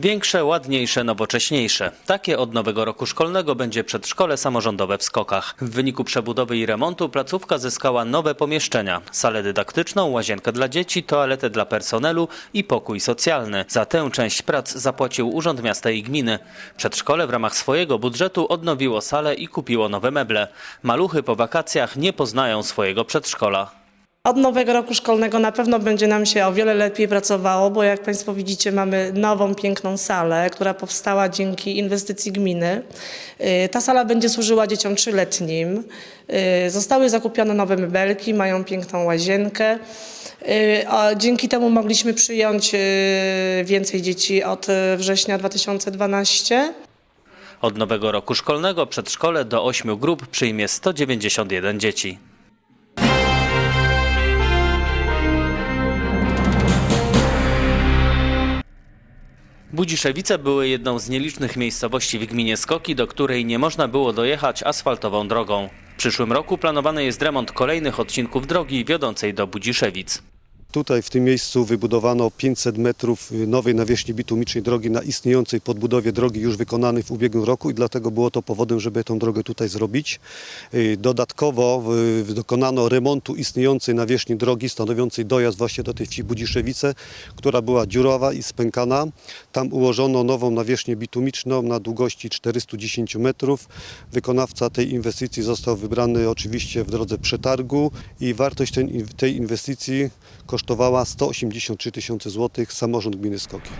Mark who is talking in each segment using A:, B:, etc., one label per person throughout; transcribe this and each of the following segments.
A: Większe, ładniejsze, nowocześniejsze. Takie od nowego roku szkolnego będzie przedszkole samorządowe w Skokach. W wyniku przebudowy i remontu placówka zyskała nowe pomieszczenia. Salę dydaktyczną, łazienkę dla dzieci, toaletę dla personelu i pokój socjalny. Za tę część prac zapłacił Urząd Miasta i Gminy. Przedszkole w ramach swojego budżetu odnowiło salę i kupiło nowe meble. Maluchy po wakacjach nie poznają swojego przedszkola.
B: Od nowego roku szkolnego na pewno będzie nam się o wiele lepiej pracowało, bo jak Państwo widzicie, mamy nową, piękną salę, która powstała dzięki inwestycji gminy. Y, Ta sala będzie służyła dzieciom trzyletnim. Y, Zostały zakupione nowe mebelki, mają piękną łazienkę. Y, a Dzięki temu mogliśmy przyjąć więcej dzieci od września 2012.
A: Od nowego roku szkolnego przedszkole do 8 grup przyjmie 191 dzieci. Budziszewice były jedną z nielicznych miejscowości w gminie Skoki, do której nie można było dojechać asfaltową drogą. W przyszłym roku planowany jest remont kolejnych odcinków drogi wiodącej do Budziszewic.
C: Tutaj w tym miejscu wybudowano 500 metrów nowej nawierzchni bitumicznej drogi na istniejącej podbudowie drogi już wykonanej w ubiegłym roku i dlatego było to powodem, żeby tą drogę tutaj zrobić. Y, Dodatkowo dokonano remontu istniejącej nawierzchni drogi stanowiącej dojazd właśnie do tej wsi Budziszewice, która była dziurawa i spękana. Tam ułożono nową nawierzchnię bitumiczną na długości 410 metrów. Wykonawca tej inwestycji został wybrany oczywiście w drodze przetargu i wartość tej inwestycji kosztowała 183 tysiące złotych samorząd gminy Skoki.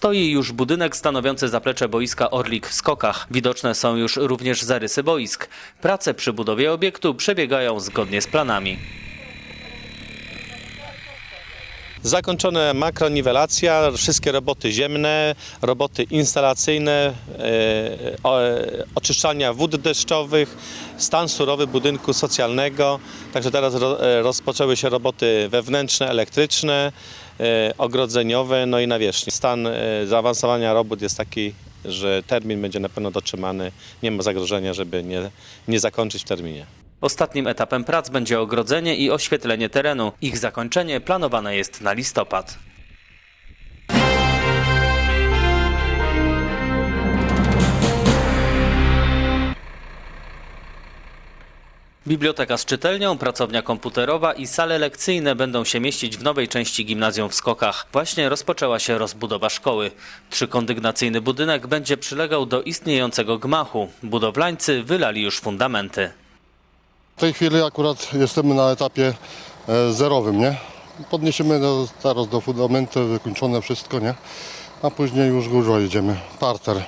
A: Stoi już budynek stanowiący zaplecze boiska Orlik w Skokach. Widoczne są już również zarysy boisk. Prace przy budowie obiektu przebiegają zgodnie z planami.
D: Zakończone makroniwelacja, wszystkie roboty ziemne, roboty instalacyjne, e, o, oczyszczania wód deszczowych, stan surowy budynku socjalnego. Także teraz e, rozpoczęły się roboty wewnętrzne, elektryczne, e, ogrodzeniowe, no i nawierzchni. Stan e, zaawansowania robót jest taki, że termin będzie na pewno dotrzymany. Nie ma zagrożenia, żeby nie, nie zakończyć w terminie.
A: Ostatnim etapem prac będzie ogrodzenie i oświetlenie terenu. Ich zakończenie planowane jest na listopad. Biblioteka z czytelnią, pracownia komputerowa i sale lekcyjne będą się mieścić w nowej części gimnazjum w Skokach. Właśnie rozpoczęła się rozbudowa szkoły. Trzykondygnacyjny budynek będzie przylegał do istniejącego gmachu. Budowlańcy wylali już fundamenty.
E: W tej chwili akurat jesteśmy na etapie e, zerowym, nie? Podniesiemy do, zaraz do fundamentu, wykończone wszystko, nie? A później już górą jedziemy, parter.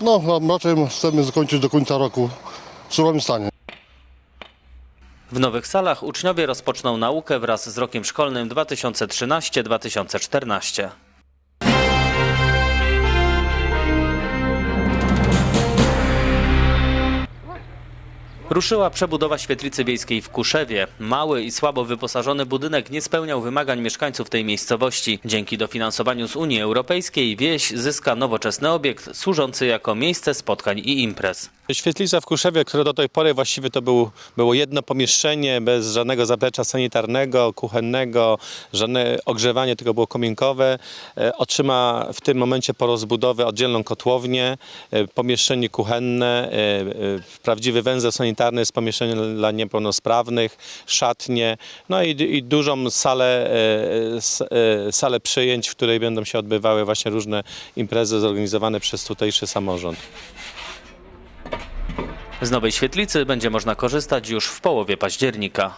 E: No, raczej chcemy zakończyć do końca roku w surowym stanie.
A: W nowych salach uczniowie rozpoczną naukę wraz z rokiem szkolnym 2013-2014. Ruszyła przebudowa świetlicy wiejskiej w Kuszewie. Mały i słabo wyposażony budynek nie spełniał wymagań mieszkańców tej miejscowości. Dzięki dofinansowaniu z Unii Europejskiej wieś zyska nowoczesny obiekt służący jako miejsce spotkań i imprez.
D: Świetlica w Kuszewie, które do tej pory właściwie to był, było jedno pomieszczenie bez żadnego zaplecza sanitarnego, kuchennego, żadne ogrzewanie, tylko było kominkowe, e, otrzyma w tym momencie po rozbudowie oddzielną kotłownię, e, pomieszczenie kuchenne, e, prawdziwy węzeł sanitarny z pomieszczeniem dla niepełnosprawnych, szatnie, no i, i dużą salę, salę przyjęć, w której będą się odbywały właśnie różne imprezy zorganizowane przez tutejszy samorząd.
A: Z nowej świetlicy będzie można korzystać już w połowie października.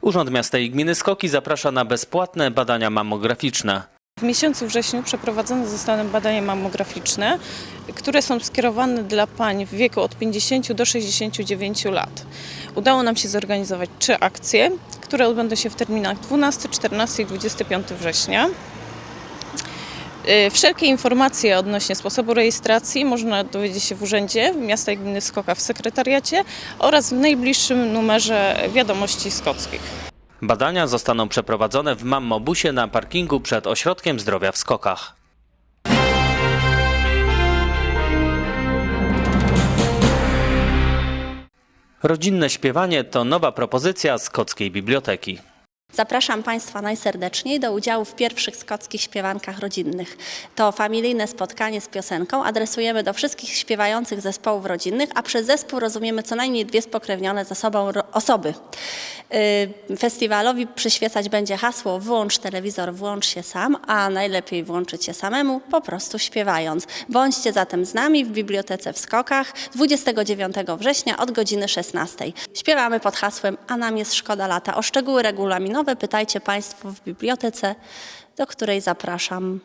A: Urząd Miasta i Gminy Skoki zaprasza na bezpłatne badania mammograficzne.
F: W miesiącu wrześniu przeprowadzone zostaną badania mammograficzne, które są skierowane dla pań w wieku od 50 do 69 lat. Udało nam się zorganizować trzy akcje, które odbędą się w terminach 12, 14 i 25 września. Y, Wszelkie informacje odnośnie sposobu rejestracji można dowiedzieć się w Urzędzie Miasta i Gminy Skoka w sekretariacie oraz w najbliższym numerze wiadomości skockich.
A: Badania zostaną przeprowadzone w Mammobusie na parkingu przed Ośrodkiem Zdrowia w Skokach. Rodzinne śpiewanie to nowa propozycja Skockiej Biblioteki.
G: Zapraszam Państwa najserdeczniej do udziału w pierwszych skockich śpiewankach rodzinnych. To familijne spotkanie z piosenką adresujemy do wszystkich śpiewających zespołów rodzinnych, a przez zespół rozumiemy co najmniej dwie spokrewnione ze sobą osoby. Yy, Festiwalowi przyświecać będzie hasło Włącz telewizor, włącz się sam, a najlepiej włączyć się samemu, po prostu śpiewając. Bądźcie zatem z nami w Bibliotece w Skokach 29 września od godziny 16. Śpiewamy pod hasłem A nam jest szkoda lata. O szczegóły pytajcie Państwo w bibliotece, do której zapraszam.